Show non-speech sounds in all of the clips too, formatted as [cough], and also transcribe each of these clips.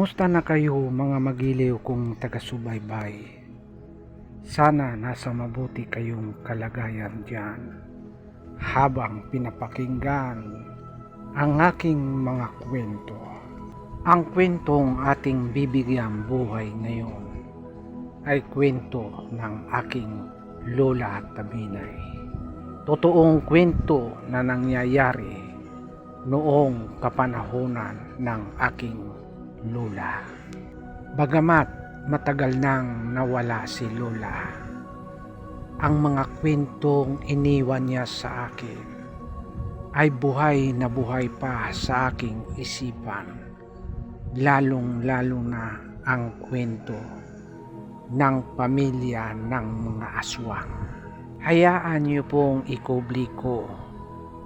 Kumusta na kayo mga magiliw kong taga-subaybay? Sana nasa mabuti kayong kalagayan diyan habang pinapakinggan ang aking mga kwento. Ang kwentong ating bibigyang buhay ngayon ay kwento ng aking lola at tabinay. Totoong kwento na nangyayari noong kapanahonan ng aking lola. Bagamat matagal nang nawala si lola, ang mga kwentong iniwan niya sa akin ay buhay na buhay pa sa aking isipan, lalong lalo na ang kwento ng pamilya ng mga aswang. Hayaan niyo pong ikubli ko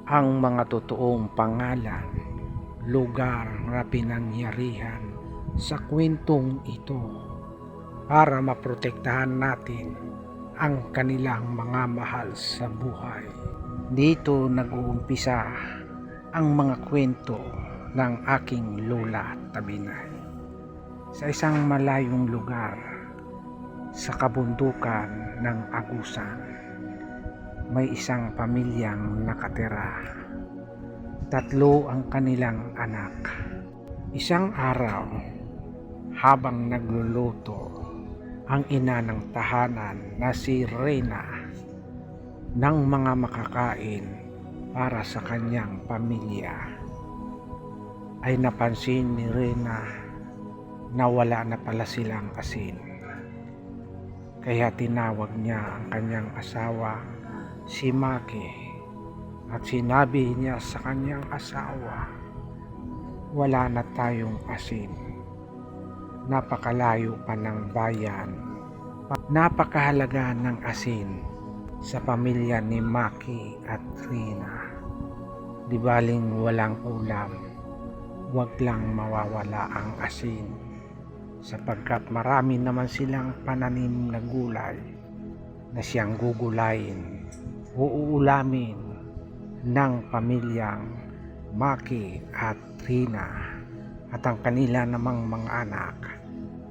ang mga totoong pangalan, lugar na pinangyarihan sa kwentong ito para maprotektahan natin ang kanilang mga mahal sa buhay. Dito nag-uumpisa ang mga kwento ng aking lola tabinay. Sa isang malayong lugar sa kabundukan ng Agusan may isang pamilyang nakatira. Tatlo ang kanilang anak. Isang araw, habang nagluluto, ang ina ng tahanan na si Reyna ng mga makakain para sa kanyang pamilya ay napansin ni Reyna na wala na pala silang asin. Kaya tinawag niya ang kanyang asawa si Maki at sinabi niya sa kanyang asawa, wala na tayong asin. Napakalayo pa ng bayan. Napakahalaga ng asin sa pamilya ni Maki at Rina. Di baling walang ulam, wag lang mawawala ang asin sapagkat marami naman silang pananim na gulay na siyang gugulayin uulamin ng pamilyang Maki at Rina at ang kanila namang mga anak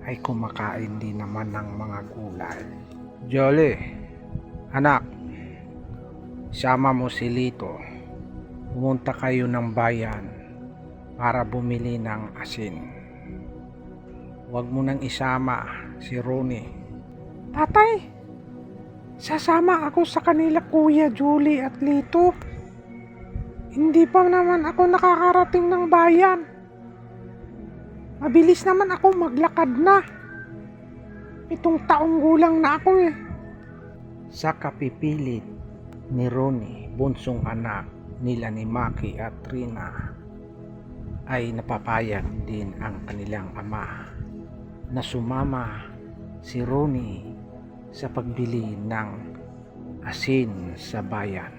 ay kumakain din naman ng mga gulay. Jolly, anak, sama mo si Lito. Pumunta kayo ng bayan para bumili ng asin. Huwag mo nang isama si Ronnie. Tatay, Sasama ako sa kanila Kuya Julie at Lito. Hindi pa naman ako nakakarating ng bayan. Mabilis naman ako maglakad na. Pitong taong gulang na ako eh. Sa kapipilit ni Ronnie, bunsong anak nila ni Maki at Rina, ay napapayag din ang kanilang ama na sumama si Ronnie sa pagbili ng asin sa bayan.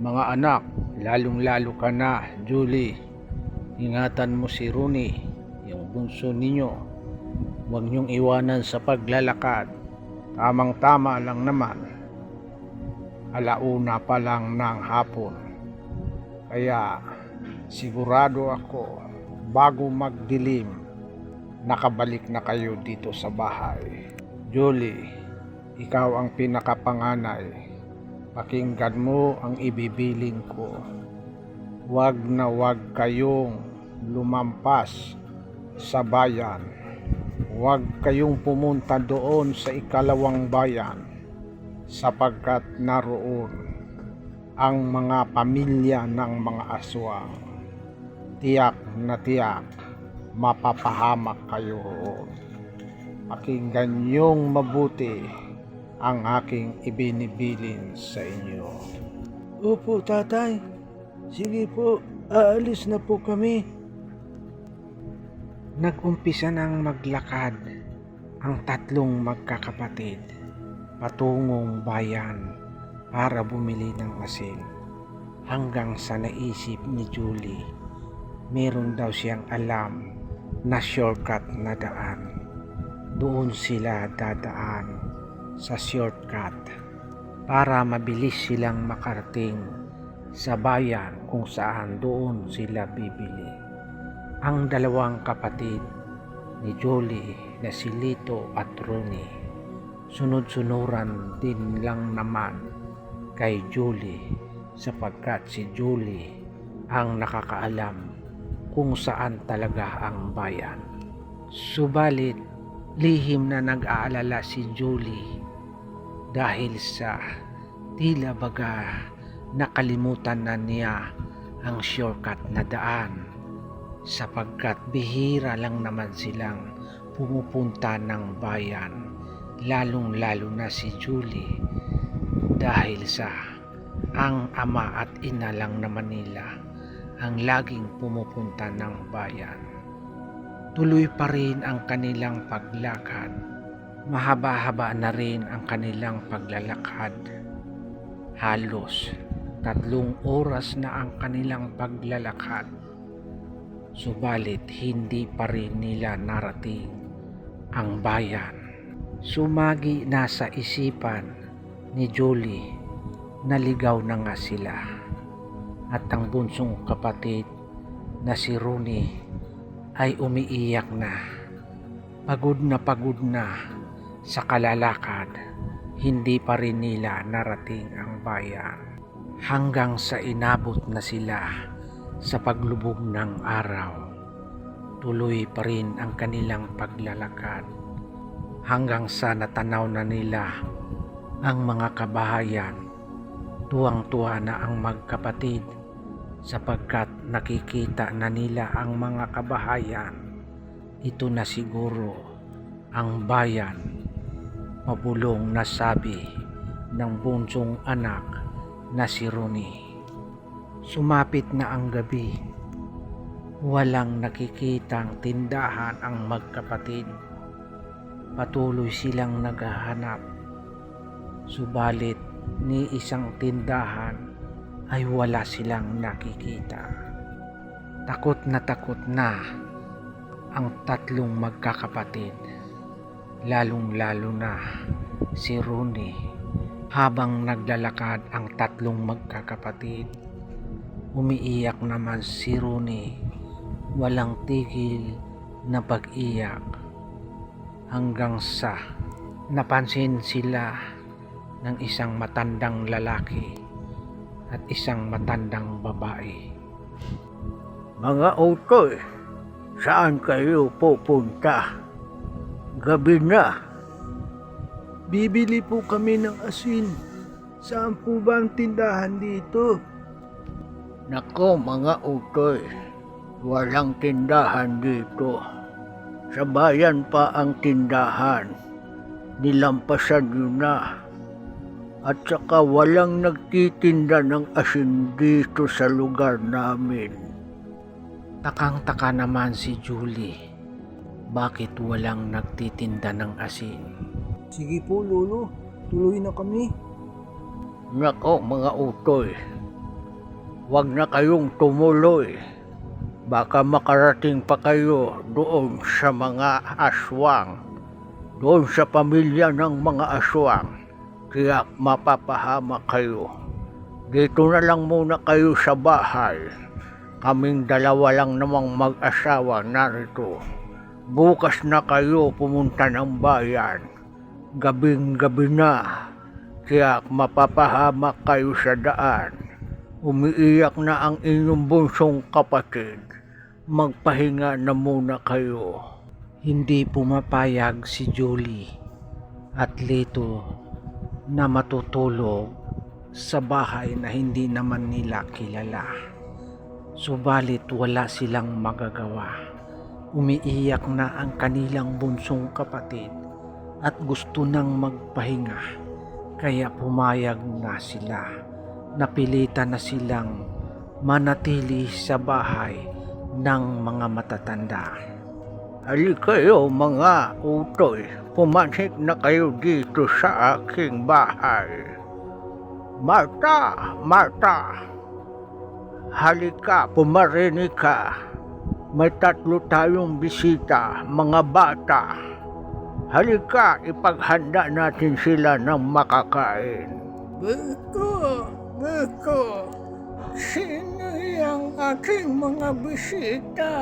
Mga anak, lalong-lalo ka na, Julie. Ingatan mo si Rooney, yung bunso ninyo. Huwag niyong iwanan sa paglalakad. Tamang-tama lang naman. Alauna pa lang ng hapon. Kaya sigurado ako bago magdilim nakabalik na kayo dito sa bahay. Julie, ikaw ang pinakapanganay. Pakinggan mo ang ibibiling ko. Huwag na huwag kayong lumampas sa bayan. Huwag kayong pumunta doon sa ikalawang bayan sapagkat naroon ang mga pamilya ng mga aswang. Tiyak na tiyak mapapahamak kayo roon. Pakinggan niyong mabuti ang aking ibinibilin sa inyo. Opo, tatay. Sige po, aalis na po kami. Nagumpisa nang maglakad ang tatlong magkakapatid patungong bayan para bumili ng asin hanggang sa naisip ni Julie meron daw siyang alam na shortcut na daan. Doon sila dadaan sa shortcut para mabilis silang makarating sa bayan kung saan doon sila bibili. ang dalawang kapatid ni Julie na si Lito at Rooney. Sunod-sunuran din lang naman kay Julie sapagkat si Julie ang nakakaalam kung saan talaga ang bayan. Subalit, lihim na nag-aalala si Julie dahil sa tila baga nakalimutan na niya ang shortcut na daan sapagkat bihira lang naman silang pumupunta ng bayan lalong lalo na si Julie dahil sa ang ama at ina lang naman nila ang laging pumupunta ng bayan. Tuloy pa rin ang kanilang paglakad. Mahaba-haba na rin ang kanilang paglalakad. Halos tatlong oras na ang kanilang paglalakad. Subalit hindi pa rin nila narating ang bayan. Sumagi na sa isipan ni Julie naligaw na nga sila at ang bunsong kapatid na si Rooney ay umiiyak na. Pagod na pagod na sa kalalakad, hindi pa rin nila narating ang bayan. Hanggang sa inabot na sila sa paglubog ng araw. Tuloy pa rin ang kanilang paglalakad hanggang sa natanaw na nila ang mga kabahayan. Tuwang-tuwa na ang magkapatid sapagkat nakikita na nila ang mga kabahayan. Ito na siguro ang bayan. Mabulong na sabi ng bunsong anak na si Rooney. Sumapit na ang gabi. Walang nakikitang tindahan ang magkapatid. Patuloy silang naghahanap. Subalit ni isang tindahan ay wala silang nakikita. Takot na takot na ang tatlong magkakapatid. Lalong lalo na si Rooney habang naglalakad ang tatlong magkakapatid. Umiiyak naman si Rooney. Walang tigil na pag-iyak hanggang sa napansin sila ng isang matandang lalaki at isang matandang babae. Mga utoy, saan kayo pupunta? Gabi na. Bibili po kami ng asin. Saan po ba ang tindahan dito? Nako mga utoy, walang tindahan dito. Sa bayan pa ang tindahan. Nilampasan nyo na. At saka walang nagtitinda ng asin dito sa lugar namin. Takang-taka naman si Julie. Bakit walang nagtitinda ng asin? Sige po, Lolo. Tuloy na kami. Nako mga utoy, huwag na kayong tumuloy. Baka makarating pa kayo doon sa mga aswang, doon sa pamilya ng mga aswang. Kaya mapapahama kayo. Dito na lang muna kayo sa bahay. Kaming dalawa lang namang mag-asawa narito. Bukas na kayo pumunta ng bayan. Gabing gabi na. Kaya mapapahamak kayo sa daan. Umiiyak na ang inyong bunsong kapatid. Magpahinga na muna kayo. Hindi pumapayag si Julie at Lito na matutulog sa bahay na hindi naman nila kilala. Subalit wala silang magagawa. Umiiyak na ang kanilang bunsong kapatid at gusto nang magpahinga. Kaya pumayag na sila. Napilitan na silang manatili sa bahay ng mga matatanda. Halika kayo mga utoy, pumanik na kayo dito sa aking bahay. Marta, Marta, halika, pumarinig ka. May tatlo tayong bisita, mga bata. Halika, ipaghanda natin sila ng makakain. Beko! Beko! Sino yung aking mga bisita?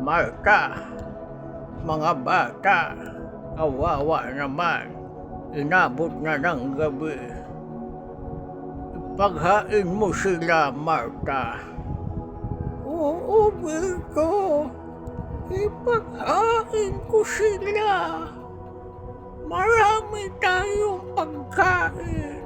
Marta, mga bata, kawawa naman. Inabot na ng gabi. Ipaghain mo sila, Marta. Oo, Virgo. Ipaghain ko sila. Marami tayong pagkain.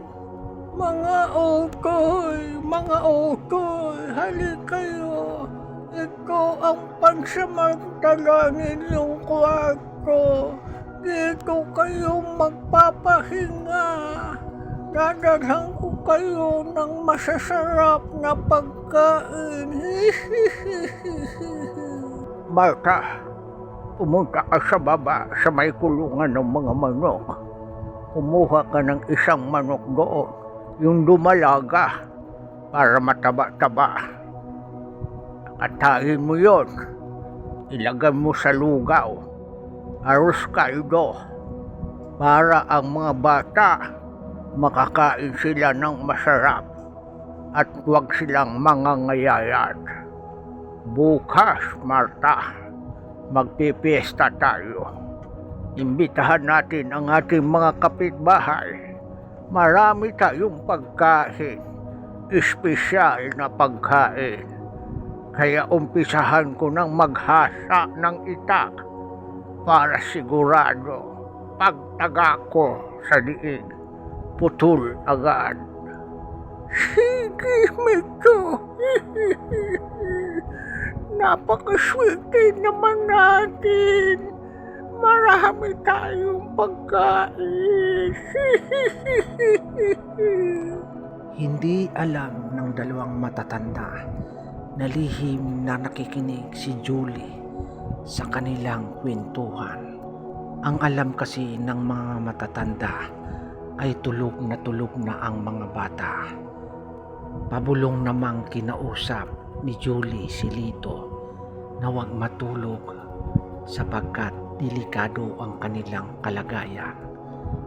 Mga otoy, mga otoy, halik kayo. Ito ang pansamantala ninyong kwarto. Dito kayo magpapahinga. Dadalhan ko kayo ng masasarap na pagkain. [laughs] Marta, pumunta ka sa baba sa may kulungan ng mga manok. Kumuha ka ng isang manok doon, yung dumalaga, para mataba-taba. Katahin mo yon. Ilagay mo sa lugaw. Arus kaldo. Para ang mga bata, makakain sila ng masarap at huwag silang mangangayayat. Bukas, Marta, magpipiesta tayo. Imbitahan natin ang ating mga kapitbahay. Marami tayong pagkain, espesyal na pagkain. Kaya umpisahan ko ng maghasa ng itak para sigurado pagtaga ko sa diig, putol agad. Sige, Miko. [laughs] Napakaswerte naman natin. Marami tayong pagkain. [laughs] Hindi alam ng dalawang matatanda na lihim na nakikinig si Julie sa kanilang kwentuhan. Ang alam kasi ng mga matatanda ay tulog na tulog na ang mga bata. Pabulong namang kinausap ni Julie si Lito na huwag matulog sapagkat delikado ang kanilang kalagayan.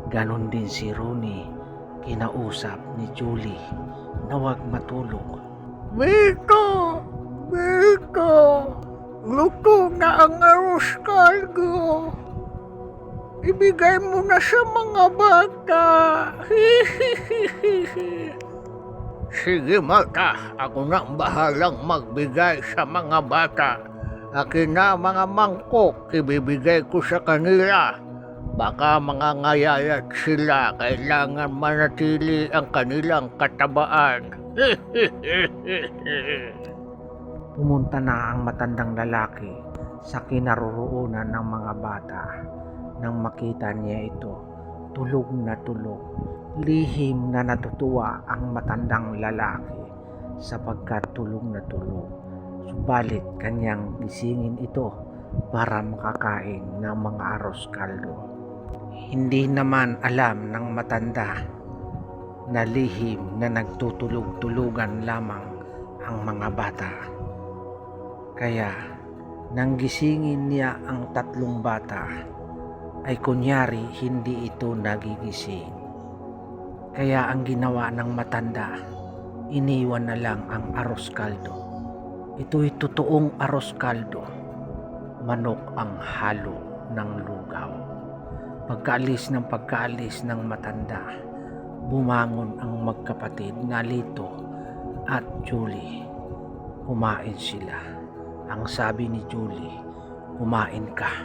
Ganon din si Rooney kinausap ni Julie na huwag matulog Miko! Miko! Luto na ang arroz caldo. Ibigay mo na sa mga bata. [laughs] Sige, Marta. Ako na ang bahalang magbigay sa mga bata. Akin na mga mangkok, ibibigay ko sa kanila. Baka mga ngayayat sila, kailangan manatili ang kanilang katabaan. [laughs] Pumunta na ang matandang lalaki sa kinaroroonan ng mga bata nang makita niya ito. Tulog na tulog. Lihim na natutuwa ang matandang lalaki sapagkat tulog na tulog. Subalit kanyang gisingin ito para makakain ng mga aros kaldo. Hindi naman alam ng matanda na lihim na nagtutulog-tulugan lamang ang mga bata. Kaya, nang gisingin niya ang tatlong bata, ay kunyari hindi ito nagigising. Kaya ang ginawa ng matanda, iniwan na lang ang aros kaldo. Ito'y totoong aros kaldo. Manok ang halo ng lugaw. Pagkaalis ng pagkaalis ng matanda, bumangon ang magkapatid na Lito at Julie. Kumain sila. Ang sabi ni Julie, kumain ka,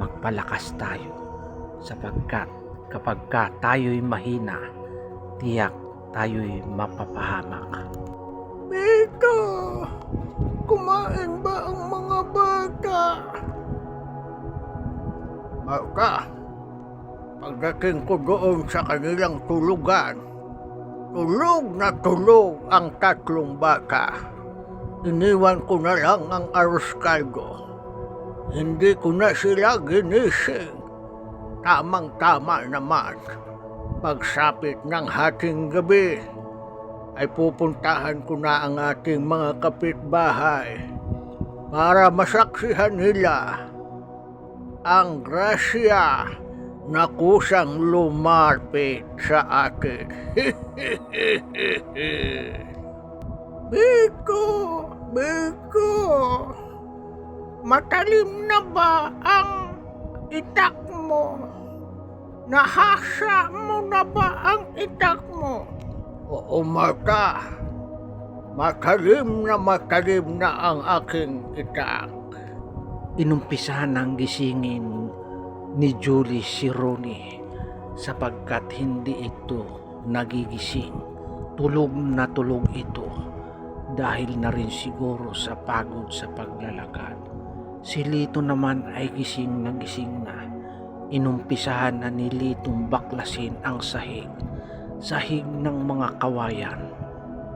magpalakas tayo. Sapagkat kapag ka tayo'y mahina, tiyak tayo'y mapapahamak. Marta, pagdating ko doon sa kanilang tulugan, tulog na tulog ang tatlong bata. Iniwan ko na lang ang arroz caldo. Hindi ko na sila ginising. Tamang-tama naman. Pagsapit ng hating gabi, ay pupuntahan ko na ang ating mga kapitbahay para masaksihan nila ang grasya na kusang lumapit sa akin. [laughs] Biko! Biko! matalim na ba ang itak mo? Nahasa mo na ba ang itak mo? Oo, Marta. Matalim na matalim na ang aking itak. Inumpisahan ng gisingin ni Julie si Ronnie sapagkat hindi ito nagigising. Tulog na tulog ito dahil na rin siguro sa pagod sa paglalakad. Si Lito naman ay gising na gising na. Inumpisahan na ni Litong baklasin ang sahig. Sahig ng mga kawayan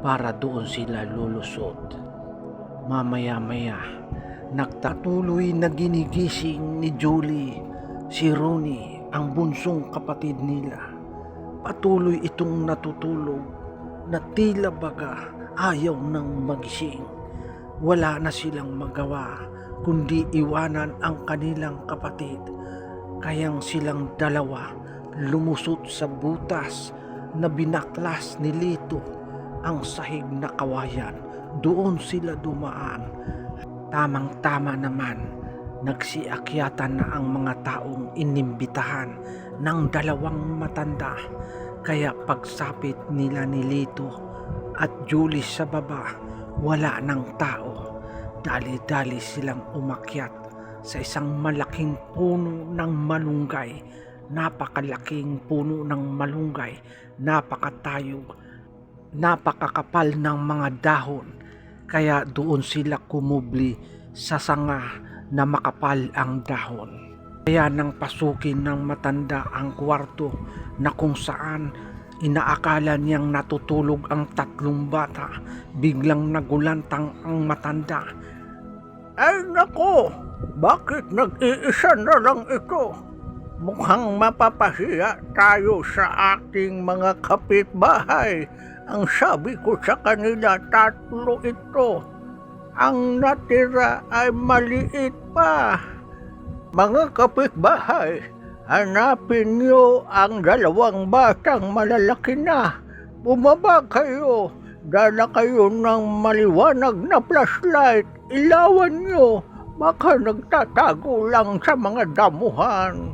para doon sila lulusot. Mamaya-maya, nagtatuloy na ginigising ni Julie si Ronnie ang bunsong kapatid nila. Patuloy itong natutulog na tila baga ayaw nang magising. Wala na silang magawa kundi iwanan ang kanilang kapatid. Kayang silang dalawa lumusot sa butas na binaklas ni Lito ang sahig na kawayan. Doon sila dumaan. Tamang-tama naman, nagsiakyatan na ang mga taong inimbitahan ng dalawang matanda. Kaya pagsapit nila ni Lito at Julie sa baba, wala ng tao. Dali-dali silang umakyat sa isang malaking puno ng malunggay. Napakalaking puno ng malunggay, napakatayog, napakakapal ng mga dahon. Kaya doon sila kumubli sa sanga na makapal ang dahon. Kaya nang pasukin ng matanda ang kwarto na kung saan inaakala niyang natutulog ang tatlong bata, biglang nagulantang ang matanda. Ay nako, bakit nag-iisa na lang ito? Mukhang mapapahiya tayo sa ating mga kapitbahay. Ang sabi ko sa kanila, tatlo ito. Ang natira ay maliit pa. Mga kapitbahay, hanapin niyo ang dalawang batang malalaki na. Bumaba kayo. Dala kayo ng maliwanag na flashlight. Ilawan niyo. Baka nagtatago lang sa mga damuhan.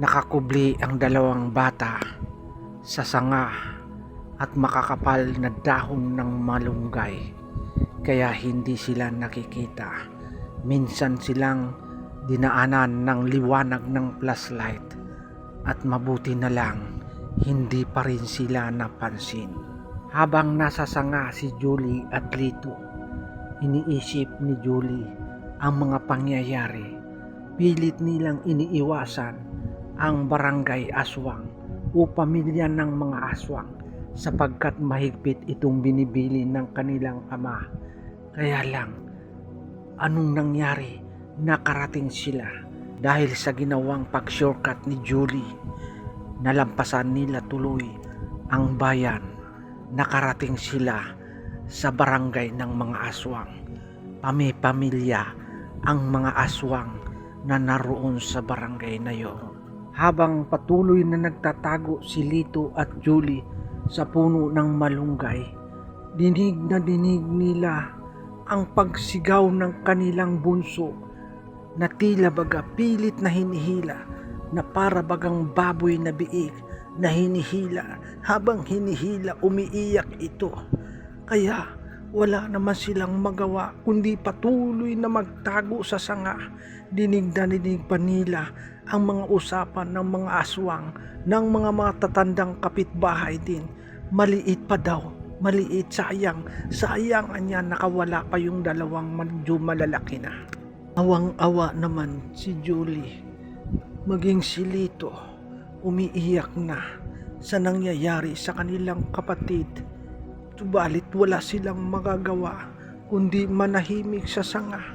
Nakakubli ang dalawang bata sa sanga at makakapal na dahon ng malunggay kaya hindi sila nakikita. Minsan silang dinaanan ng liwanag ng flashlight at mabuti na lang hindi pa rin sila napansin. Habang nasa sanga si Julie at Lito, iniisip ni Julie ang mga pangyayari. Pilit nilang iniiwasan ang barangay aswang o pamilya ng mga aswang sapagkat mahigpit itong binibili ng kanilang ama. Kaya lang, anong nangyari? Nakarating sila dahil sa ginawang pag-shortcut ni Julie. Nalampasan nila tuloy ang bayan. Nakarating sila sa barangay ng mga aswang. Pami-pamilya ang mga aswang na naroon sa barangay na yon. Habang patuloy na nagtatago si Lito at Julie sa puno ng malunggay, dinig na dinig nila ang pagsigaw ng kanilang bunso na tila baga pilit na hinihila na para bagang baboy na biig na hinihila habang hinihila umiiyak ito. Kaya wala naman silang magawa kundi patuloy na magtago sa sanga. Dinig na dinig pa nila ang mga usapan ng mga aswang ng mga matatandang kapitbahay din. Maliit pa daw, maliit, sayang, sayang anya nakawala pa yung dalawang medyo malalaki na. Awang-awa naman si Julie. Maging si Lito, umiiyak na sa nangyayari sa kanilang kapatid. Subalit wala silang magagawa kundi manahimik sa sanga.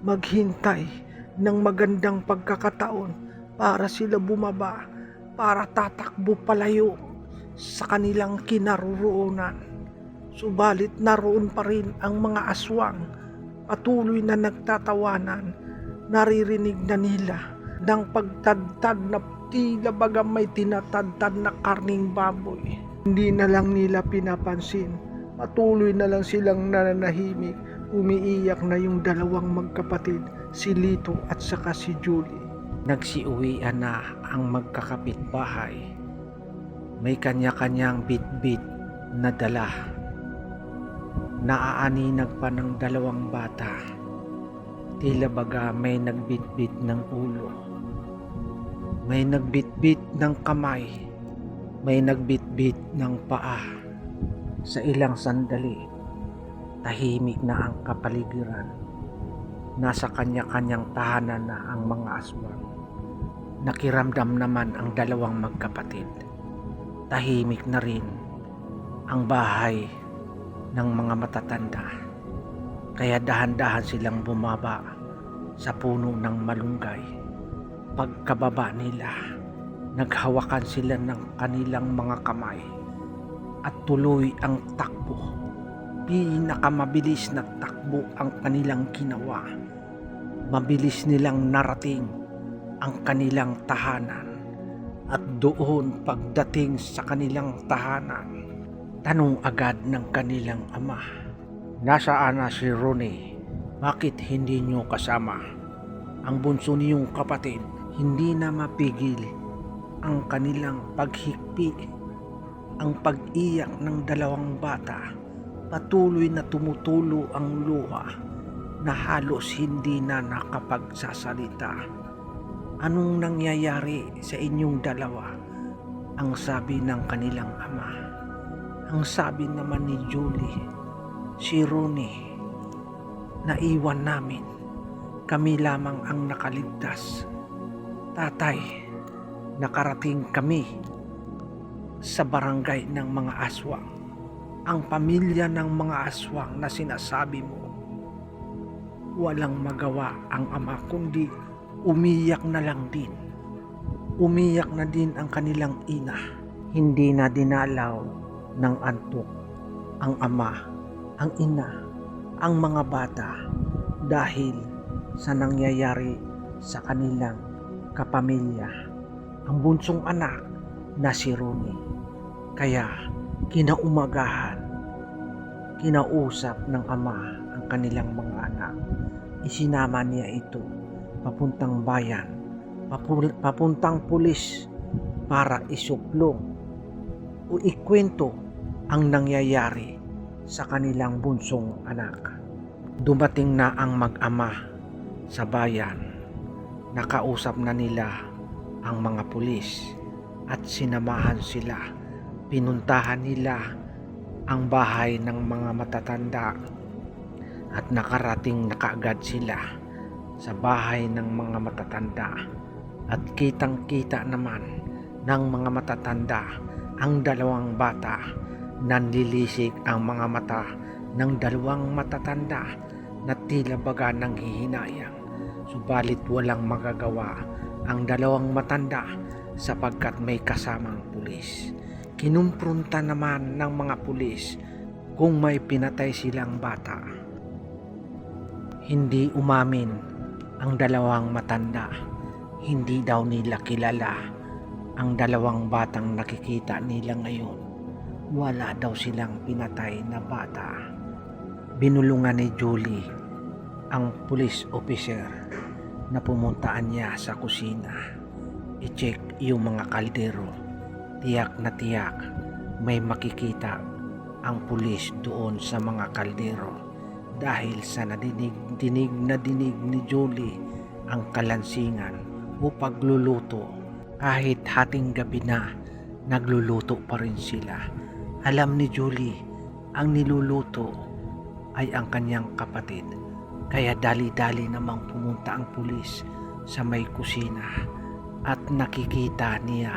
Maghintay ng magandang pagkakataon para sila bumaba para tatakbo palayo sa kanilang kinaroroonan. Subalit naroon pa rin ang mga aswang patuloy na nagtatawanan. Naririnig na nila ng pagtadtad na tila baga may tinatadtad na karning baboy. Hindi na lang nila pinapansin. Patuloy na lang silang nananahimik Umiiyak na yung dalawang magkapatid, si Lito at saka si Julie. Nagsiuwian na ang magkakapit bahay. May kanya-kanyang bit-bit na dala. Naaaninag pa ng dalawang bata. Tila baga may nagbitbit ng ulo. May nagbitbit ng kamay. May nagbitbit ng paa. Sa ilang sandali, tahimik na ang kapaligiran. Nasa kanya-kanyang tahanan na ang mga aswang. Nakiramdam naman ang dalawang magkapatid. Tahimik na rin ang bahay ng mga matatanda. Kaya dahan-dahan silang bumaba sa puno ng malunggay. Pagkababa nila, naghawakan sila ng kanilang mga kamay at tuloy ang takbo. Pinakamabilis na takbo ang kanilang ginawa. Mabilis nilang narating ang kanilang tahanan at doon pagdating sa kanilang tahanan, tanong agad ng kanilang ama. Nasaan na si Ronnie? Bakit hindi nyo kasama? Ang bunso niyong kapatid hindi na mapigil ang kanilang paghikpi, ang pag-iyak ng dalawang bata. Patuloy na tumutulo ang luha na halos hindi na nakapagsasalita. Anong nangyayari sa inyong dalawa? Ang sabi ng kanilang ama. Ang sabi naman ni Julie, si Rooney, naiwan namin. Kami lamang ang nakaligtas. Tatay, nakarating kami sa barangay ng mga aswang. Ang pamilya ng mga aswang na sinasabi mo, walang magawa ang ama kundi umiyak na lang din. Umiyak na din ang kanilang ina. Hindi na dinalaw ng antok ang ama, ang ina, ang mga bata dahil sa nangyayari sa kanilang kapamilya. Ang bunsong anak na si Ronnie. Kaya kinaumagahan, kinausap ng ama ang kanilang mga anak. Isinama niya ito papuntang bayan, papuntang pulis para isuplong o ikwento ang nangyayari sa kanilang bunsong anak. Dumating na ang mag-ama sa bayan. Nakausap na nila ang mga pulis at sinamahan sila. Pinuntahan nila ang bahay ng mga matatanda at nakarating na kaagad sila sa bahay ng mga matatanda. At kitang kita naman ng mga matatanda ang dalawang bata. Nanlilisik ang mga mata ng dalawang matatanda na tila baga ng hihinayang. Subalit walang magagawa ang dalawang matanda sapagkat may kasamang pulis. Kinumpronta naman ng mga pulis kung may pinatay silang bata. Hindi umamin ang dalawang matanda. Hindi daw nila kilala ang dalawang batang nakikita nila ngayon. Wala daw silang pinatay na bata. Binulungan ni Julie ang police officer na pumuntaan niya sa kusina. I-check yung mga kaldero. Tiyak na tiyak may makikita ang pulis doon sa mga kaldero dahil sa nadinig dinig na dinig ni Julie ang kalansingan o pagluluto kahit hating gabi na nagluluto pa rin sila. Alam ni Julie ang niluluto ay ang kanyang kapatid. Kaya dali-dali namang pumunta ang pulis sa may kusina at nakikita niya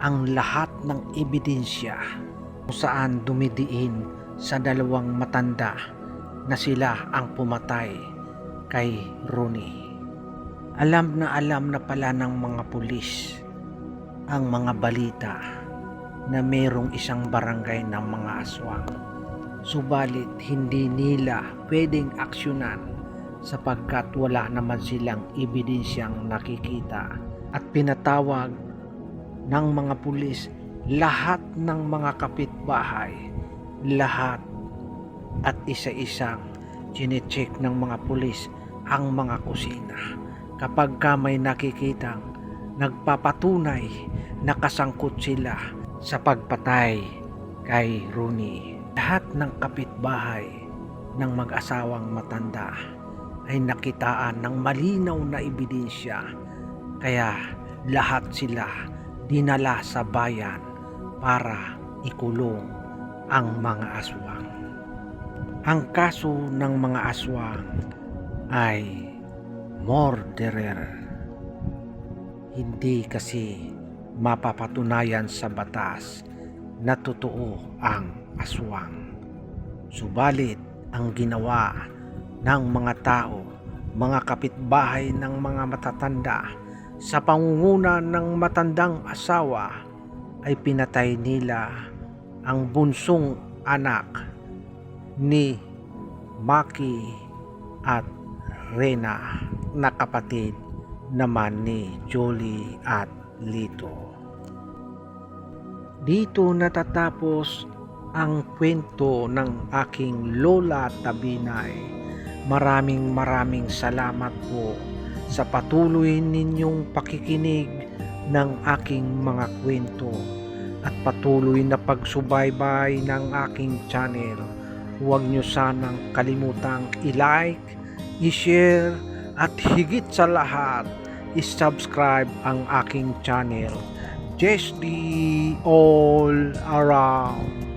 ang lahat ng ebidensya kung saan dumidiin sa dalawang matanda na sila ang pumatay kay Rooney. Alam na alam na pala ng mga pulis ang mga balita na mayroong isang barangay ng mga aswang. Subalit hindi nila pwedeng aksyonan sapagkat wala naman silang ebidensyang nakikita at pinatawag ng mga pulis lahat ng mga kapitbahay, lahat at isa-isang chinecheck ng mga pulis ang mga kusina kapag ka may nakikitang nagpapatunay na kasangkot sila sa pagpatay kay Rooney. Lahat ng kapitbahay ng mag-asawang matanda ay nakitaan ng malinaw na ebidensya kaya lahat sila dinala sa bayan para ikulong ang mga aswang. Ang kaso ng mga aswang ay murderer. Hindi kasi mapapatunayan sa batas na totoo ang aswang. Subalit ang ginawa ng mga tao, mga kapitbahay ng mga matatanda sa pangunguna ng matandang asawa ay pinatay nila ang bunsong anak ni Maki at Rena na kapatid naman ni Jolie at Lito. Dito natatapos ang kwento ng aking Lola Tabinay. Maraming maraming salamat po sa patuloy ninyong pakikinig ng aking mga kwento at patuloy na pagsubaybay ng aking channel. Huwag nyo sanang kalimutang i-like, i-share at higit sa lahat, i-subscribe ang aking channel. Just the all around.